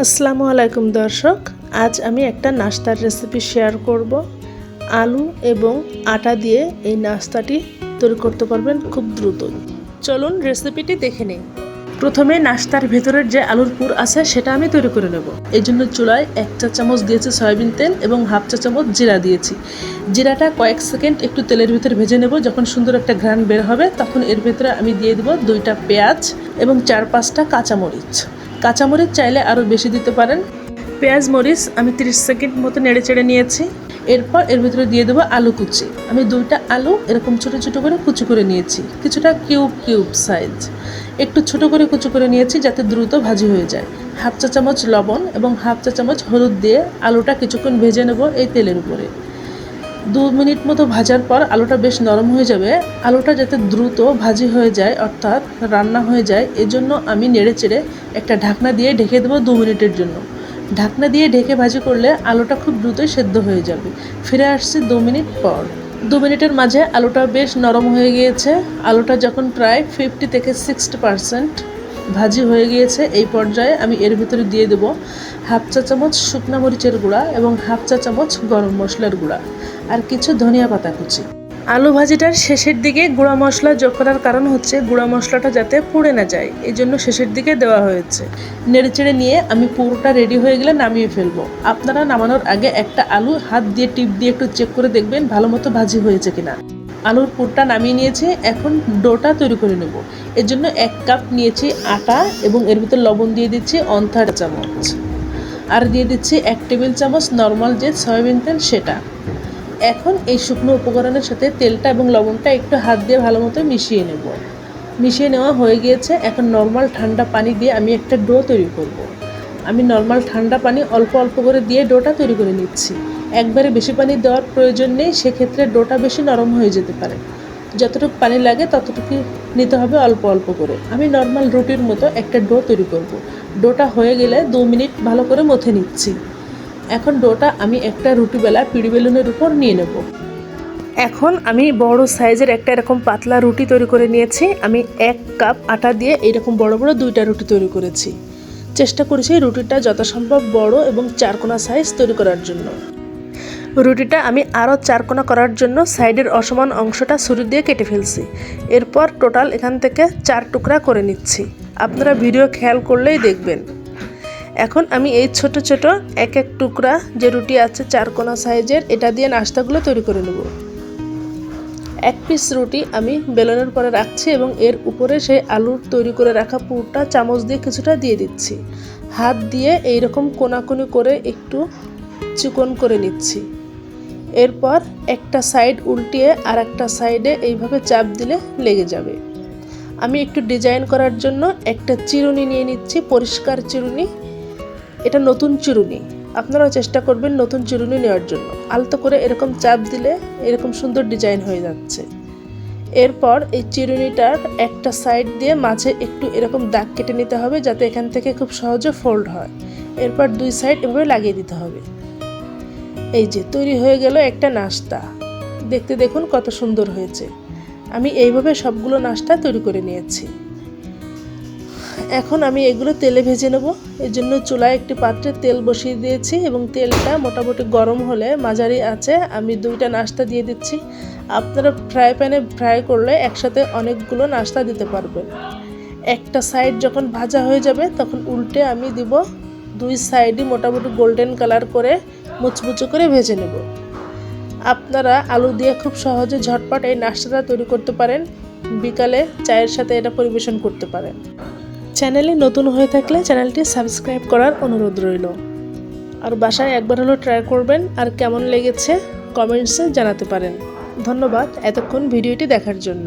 আসসালামু আলাইকুম দর্শক, আজ আমি একটা নাস্তার রেসিপি শেয়ার করব। আলু এবং আটা দিয়ে এই নাস্তাটি তৈরি করতে পারবেন খুব দ্রুত চলুন রেসিপিটি দেখে নিই। প্রথমে নাস্তার ভেতরের যে আলুর পুর আছে, সেটা আমি তৈরি করে নেব। এই জন্য চুলায় এক চা চামচ দিয়েছি সয়াবিন তেল এবং হাফ চা চামচ জিরা দিয়েছি। জিরাটা কয়েক সেকেন্ড একটু তেলের ভিতরে ভেজে নেব। যখন সুন্দর একটা ঘ্রাণ বের হবে, তখন এর ভেতরে আমি দিয়ে দিব দুইটা পেঁয়াজ এবং চার পাঁচটা কাঁচামরিচ। কাঁচামরিচ চাইলে আরও বেশি দিতে পারেন। পেঁয়াজ, মরিচ আমি 30 সেকেন্ড মতো নেড়ে চেড়ে নিয়েছি। এরপর এর ভিতরে দিয়ে দেবো আলু কুচি। আমি দুইটা আলু এরকম ছোট ছোট করে কুচি করে নিয়েছি, কিছুটা কিউব কিউব সাইজ। একটু ছোট করে কুচি করে নিয়েছি যাতে দ্রুত ভাজি হয়ে যায়। হাফ চা চামচ লবণ এবং হাফ চা চামচ হলুদ দিয়ে আলুটা কিছুক্ষণ ভেজে নেব এই তেলের উপরে। দু মিনিট মতো ভাজার পর আলুটা বেশ নরম হয়ে যাবে। আলুটা যাতে দ্রুত ভাজি হয়ে যায়, অর্থাৎ রান্না হয়ে যায়, এজন্য আমি নেড়ে চেড়ে একটা ঢাকনা দিয়ে ঢেকে দেবো দু মিনিটের জন্য। ঢাকনা দিয়ে ঢেকে ভাজি করলে আলুটা খুব দ্রুতই সেদ্ধ হয়ে যাবে। ফিরে আসছি দু মিনিট পর। দু মিনিটের মাঝে আলুটা বেশ নরম হয়ে গিয়েছে। আলুটা যখন প্রায় ফিফটি থেকে সিক্সটি পারসেন্ট ভাজি হয়ে গিয়েছে, এই পর্যায়ে আমি এর ভিতরে দিয়ে দেবো হাফ চা চামচ শুকনা মরিচের গুঁড়া এবং হাফ চা চামচ গরম মশলার গুঁড়া আর কিছু ধনিয়া পাতা কুচি। আলু ভাজিটার শেষের দিকে গুঁড়া মশলা যোগ করার কারণ হচ্ছে গুঁড়া মশলাটা যাতে পুড়ে না যায়, এই জন্য শেষের দিকে দেওয়া হয়েছে। নেড়েচেড়ে নিয়ে আমি পুরোটা রেডি হয়ে গেলে নামিয়ে ফেলব। আপনারা নামানোর আগে একটা আলু হাত দিয়ে টিপ দিয়ে একটু চেক করে দেখবেন ভালো মতো ভাজি হয়েছে কিনা। আলুর পুরটা নামিয়ে নিয়েছি, এখন ডোটা তৈরি করে নেব। এর জন্য এক কাপ নিয়েছি আটা এবং এর ভিতর লবণ দিয়ে দিচ্ছি অন্থার চামচ। আর দিয়ে দিচ্ছি এক টেবিল চামচ নর্মাল যে সয়াবিন তেল সেটা। এখন এই শুকনো উপকরণের সাথে তেলটা এবং লবণটা একটু হাত দিয়ে ভালো মতো মিশিয়ে নেব। মিশিয়ে নেওয়া হয়ে গিয়েছে, এখন নর্মাল ঠান্ডা পানি দিয়ে আমি একটা ডো তৈরি করব। আমি নর্মাল ঠান্ডা পানি অল্প অল্প করে দিয়ে ডোটা তৈরি করে নিচ্ছি। একবারে বেশি পানি দেওয়ার প্রয়োজন নেই, সেক্ষেত্রে ডোটা বেশি নরম হয়ে যেতে পারে। যতটুকু পানি লাগে ততটুকু নিতে হবে অল্প অল্প করে। আমি নর্মাল রুটির মতো একটা ডো তৈরি করব। ডোটা হয়ে গেলে দু মিনিট ভালো করে মথে নিচ্ছি। এখন ডোটা আমি একটা রুটি বেলা পিড়ি বেলুনের উপর নিয়ে নেব। এখন আমি বড় সাইজের একটা এরকম পাতলা রুটি তৈরি করে নিয়েছি। আমি এক কাপ আটা দিয়ে এইরকম বড় বড় দুইটা রুটি তৈরি করেছি। চেষ্টা করেছি রুটিটা যথাসম্ভব বড় এবং চারকোনা সাইজ তৈরি করার জন্য। রুটিটা আমি আরও চারকোনা করার জন্য সাইডের অসমান অংশটা ছুরি দিয়ে কেটে ফেলছি। এরপর টোটাল এখান থেকে চার টুকরা করে নিচ্ছি। আপনারা ভিডিও খেয়াল করলেই দেখবেন। এখন আমি এই ছোট ছোট এক এক টুকরা যে রুটি আছে চারকোনা সাইজের, এটা দিয়ে নাস্তাগুলো তৈরি করে নেব। এক পিস রুটি আমি বেলনের পরে রাখছি এবং এর উপরে সেই আলুর তৈরি করে রাখা পুরটা চামচ দিয়ে কিছুটা দিয়ে দিচ্ছি। হাত দিয়ে এইরকম কোনাকুনি করে একটু চিকন করে নিচ্ছি। এরপর একটা সাইড উল্টিয়ে আর একটা সাইডে এইভাবে চাপ দিলে লেগে যাবে। আমি একটু ডিজাইন করার জন্য একটা চিরুনি নিয়ে নিচ্ছি, পরিষ্কার চিরুনি। এটা নতুন চিরুনি। আপনারাও চেষ্টা করবেন নতুন চিরুনি নেওয়ার জন্য। আলতো করে এরকম চাপ দিলে এরকম সুন্দর ডিজাইন হয়ে যাচ্ছে। এরপর এই চিরুনিটার একটা সাইড দিয়ে মাঝে একটু এরকম দাগ কেটে নিতে হবে যাতে এখান থেকে খুব সহজে ফোল্ড হয়। এরপর দুই সাইড এভাবে লাগিয়ে দিতে হবে। এই যে তৈরি হয়ে গেল একটা নাস্তা। দেখতে দেখুন কত সুন্দর হয়েছে। আমি এইভাবে সবগুলো নাস্তা তৈরি করে নিয়েছি। এখন আমি এগুলো তেলে ভেজে নেব। এর জন্য চুলায় একটি পাত্রে তেল বসিয়ে দিয়েছি এবং তেলটা মোটামুটি গরম হলে মাঝারি আছে, আমি দুইটা নাস্তা দিয়ে দিচ্ছি। আপনারা ফ্রাই প্যানে ফ্রাই করলে একসাথে অনেকগুলো নাস্তা দিতে পারবেন। একটা সাইড যখন ভাজা হয়ে যাবে, তখন উল্টে আমি দিব দুই সাইডই মোটামুটি গোল্ডেন কালার করে মুচমুচে করে ভেজে নেব। আপনারা আলু দিয়ে খুব সহজে ঝটপট এই নাস্তাটা তৈরি করতে পারেন। বিকালে চায়ের সাথে এটা পরিবেশন করতে পারেন। চ্যানেলে নতুন হয়ে থাকলে চ্যানেলটি সাবস্ক্রাইব করার অনুরোধ রইল। আর বাসায় একবার হলো ট্রাই করবেন আর কেমন লেগেছে কমেন্টসে জানাতে পারেন। ধন্যবাদ এতক্ষণ ভিডিওটি দেখার জন্য।